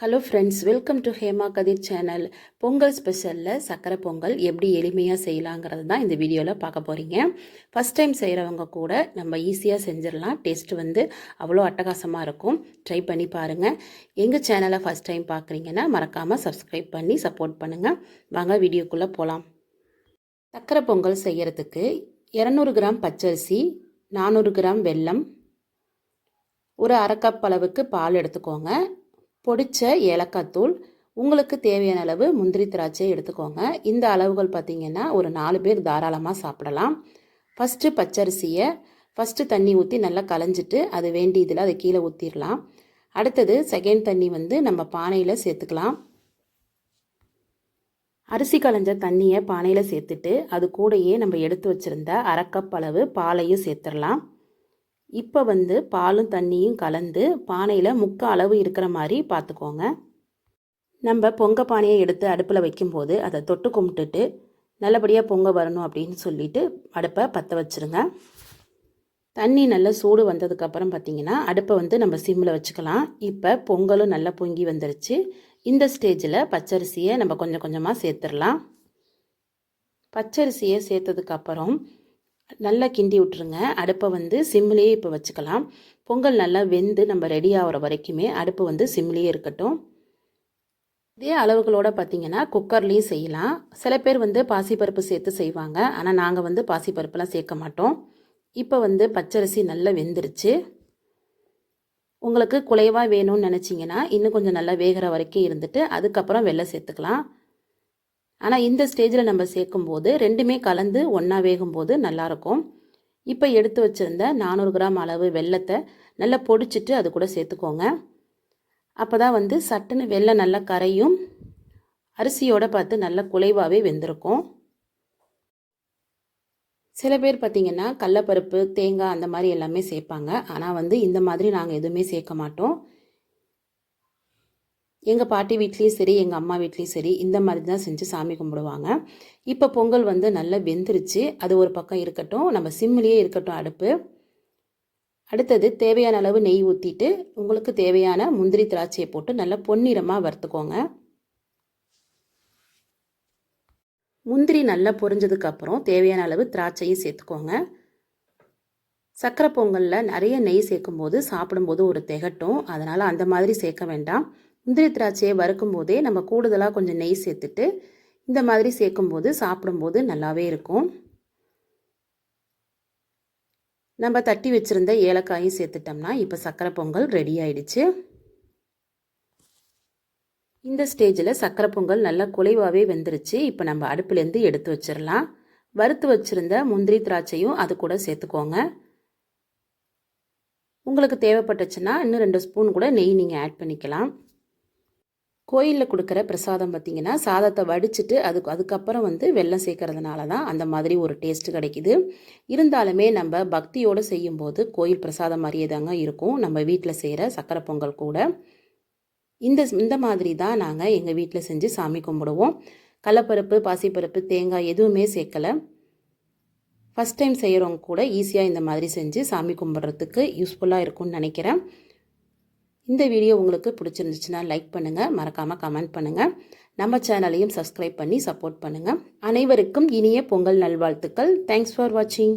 Hello friends welcome to Hema Kathir channel Pongal ஸ்பெஷலில் சக்கரை பொங்கல் எப்படி எளிமையாக செய்யலாங்கிறது தான் இந்த வீடியோவில் பார்க்க போகிறீங்க ஃபஸ்ட் டைம் செய்கிறவங்க கூட நம்ம ஈஸியாக செஞ்சிடலாம். டேஸ்ட் வந்து அவ்வளோ அட்டகாசமாக இருக்கும். ட்ரை பண்ணி பாருங்கள் எங்கள் சேனலை ஃபஸ்ட் டைம் பார்க்குறீங்கன்னா மறக்காமல் சப்ஸ்கிரைப் பண்ணி சப்போர்ட் பண்ணுங்கள் வாங்க வீடியோக்குள்ளே போகலாம் சக்கரை பொங்கல் செய்கிறதுக்கு இரநூறு கிராம் பச்சரிசி நானூறு கிராம் வெல்லம் ஒரு அரை கப் அளவுக்கு பால் எடுத்துக்கோங்க. பொடிச்ச ஏலக்காய் தூள் உங்களுக்கு தேவையான அளவு முந்திரி திராட்சை எடுத்துக்கோங்க. இந்த அளவுகள் பார்த்திங்கன்னா ஒரு நாலு பேர் தாராளமாக சாப்பிடலாம். ஃபஸ்ட்டு பச்சரிசியை ஃபஸ்ட்டு தண்ணி ஊற்றி நல்லா கலைஞ்சிட்டு அது வேண்டியதில் அதை கீழே ஊற்றிடலாம் அடுத்தது செகண்ட் தண்ணி வந்து நம்ம பானையில் சேர்த்துக்கலாம். அரிசி களைஞ்ச தண்ணியை பானையில் சேர்த்துட்டு அது கூடயே நம்ம எடுத்து வச்சுருந்த அரைக்கப் அளவு பாலையும் சேர்த்துடலாம் இப்போ வந்து பாலும் தண்ணியும் கலந்து பானையில் முக்க அளவு இருக்கிற மாதிரி பார்த்துக்கோங்க நம்ம பொங்க பானையை எடுத்து அடுப்பில் வைக்கும்போது அதை தொட்டு கும்பிட்டுட்டு நல்லபடியாக பொங்க வரணும் அப்படின்னு சொல்லிட்டு அடுப்பை பற்ற வச்சுருங்க. தண்ணி நல்லா சூடு வந்ததுக்கப்புறம் பார்த்திங்கன்னா அடுப்பை வந்து நம்ம சிம்மில் வச்சுக்கலாம். இப்போ பொங்கலும் நல்லா பொங்கி வந்துருச்சு. இந்த ஸ்டேஜில் பச்சரிசியை நம்ம கொஞ்சம் கொஞ்சமாக சேர்த்துடலாம். பச்சரிசியை சேர்த்ததுக்கப்புறம் நல்லா கிண்டி விட்டுருங்க. அடுப்பை வந்து சிம்லேயே இப்போ வச்சுக்கலாம். பொங்கல் நல்லா வெந்து நம்ம ரெடி ஆகிற வரைக்குமே அடுப்பு வந்து சிம்லேயே இருக்கட்டும். இதே அளவுகளோட பார்த்திங்கன்னா குக்கர்லேயும் செய்யலாம். சில பேர் வந்து பாசிப்பருப்பு சேர்த்து செய்வாங்க. ஆனால் நாங்கள் வந்து பாசிப்பருப்புலாம் சேர்க்க மாட்டோம். இப்போ வந்து பச்சரிசி நல்லா வெந்துருச்சு. உங்களுக்கு குலைவாக வேணும்னு நினச்சிங்கன்னா இன்னும் கொஞ்சம் நல்லா வேகிற வரைக்கும் இருந்துட்டு அதுக்கப்புறம் வெள்ளை சேர்த்துக்கலாம். ஆனால் இந்த ஸ்டேஜில் நம்ம சேர்க்கும்போது ரெண்டுமே கலந்து ஒன்றா வேகும்போது நல்லாயிருக்கும் இப்போ எடுத்து வச்சுருந்த நானூறு கிராம் அளவு வெள்ளத்தை நல்லா பொடிச்சிட்டு அது கூட சேர்த்துக்கோங்க. அப்போ தான் வந்து சட்டுன்னு வெள்ளம் நல்லா கரையும் அரிசியோடு பார்த்து நல்லா குலைவாகவே வெந்திருக்கும். சில பேர் பார்த்திங்கன்னா கடலப்பருப்பு தேங்காய் அந்த மாதிரி எல்லாமே சேர்ப்பாங்க. ஆனால் வந்து இந்த மாதிரி நாங்கள் எதுவுமே சேர்க்க மாட்டோம். எங்கள் பாட்டி வீட்லேயும் சரி எங்கள் அம்மா வீட்லேயும் சரி இந்த மாதிரி தான் செஞ்சு சாமி கும்பிடுவாங்க. இப்போ பொங்கல் வந்து நல்லா வெந்துருச்சு. அது ஒரு பக்கம் இருக்கட்டும் நம்ம சிம்மிலேயே இருக்கட்டும் அடுப்பு. அடுத்தது தேவையான அளவு நெய் ஊற்றிட்டு உங்களுக்கு தேவையான முந்திரி திராட்சையை போட்டு நல்லா பொன்னிறமாக வறுத்துக்கோங்க. முந்திரி நல்லா பொரிஞ்சதுக்கப்புறம் தேவையான அளவு திராட்சையும் சேர்த்துக்கோங்க. சக்கரை பொங்கலில் நிறைய நெய் சேர்க்கும்போது சாப்பிடும்போது ஒரு திகட்டும். அதனால் அந்த மாதிரி சேர்க்க வேண்டாம். முந்திரி திராட்சையை வறுக்கும் போதே நம்ம கூடுதலாக கொஞ்சம் நெய் சேர்த்துட்டு இந்த மாதிரி சேர்க்கும்போது சாப்பிடும்போது நல்லாவே இருக்கும். நம்ம தட்டி வச்சுருந்த ஏலக்காயும் சேர்த்துட்டோம்னா இப்போ சக்கரை பொங்கல் ரெடி ஆயிடுச்சு. இந்த ஸ்டேஜில் சர்க்கரை பொங்கல் நல்லா குலைவாகவே வெந்துருச்சு. இப்போ நம்ம அடுப்புலேருந்து எடுத்து வச்சிடலாம் வறுத்து வச்சுருந்த முந்திரி திராட்சையும் அது கூட சேர்த்துக்கோங்க. உங்களுக்கு தேவைப்பட்டுச்சுன்னா இன்னும் ரெண்டு ஸ்பூன் கூட நெய் நீங்கள் ஆட் பண்ணிக்கலாம். கோயிலில் கொடுக்குற பிரசாதம் பார்த்திங்கன்னா சாதத்தை வடிச்சிட்டு அதுக்கு அதுக்கப்புறம் வந்து வெள்ளம் சேர்க்கறதுனால தான் அந்த மாதிரி ஒரு டேஸ்ட்டு கிடைக்கிது. இருந்தாலுமே நம்ம பக்தியோடு செய்யும்போது கோயில் பிரசாதம் மாதிரியே தாங்க இருக்கும். நம்ம வீட்டில் செய்கிற சக்கரை பொங்கல் கூட. இந்த இந்த மாதிரி தான் நாங்கள் எங்கள் வீட்டில் செஞ்சு சாமி கும்பிடுவோம். கடலப்பருப்பு பாசிப்பருப்பு தேங்காய் எதுவுமே சேர்க்கலை. ஃபஸ்ட் டைம் செய்கிறவங்க கூட ஈஸியாக இந்த மாதிரி செஞ்சு சாமி கும்பிட்றதுக்கு யூஸ்ஃபுல்லாக இருக்கும்னு நினைக்கிறேன். இந்த வீடியோ உங்களுக்கு பிடிச்சிருந்துச்சுன்னா லைக் பண்ணுங்கள் மறக்காமல் கமெண்ட் பண்ணுங்கள் நம்ம சேனலையும் சப்ஸ்கிரைப் பண்ணி சப்போர்ட் பண்ணுங்கள் அனைவருக்கும் இனிய பொங்கல் நல்வாழ்த்துக்கள். தேங்க்ஸ் ஃபார் வாட்சிங்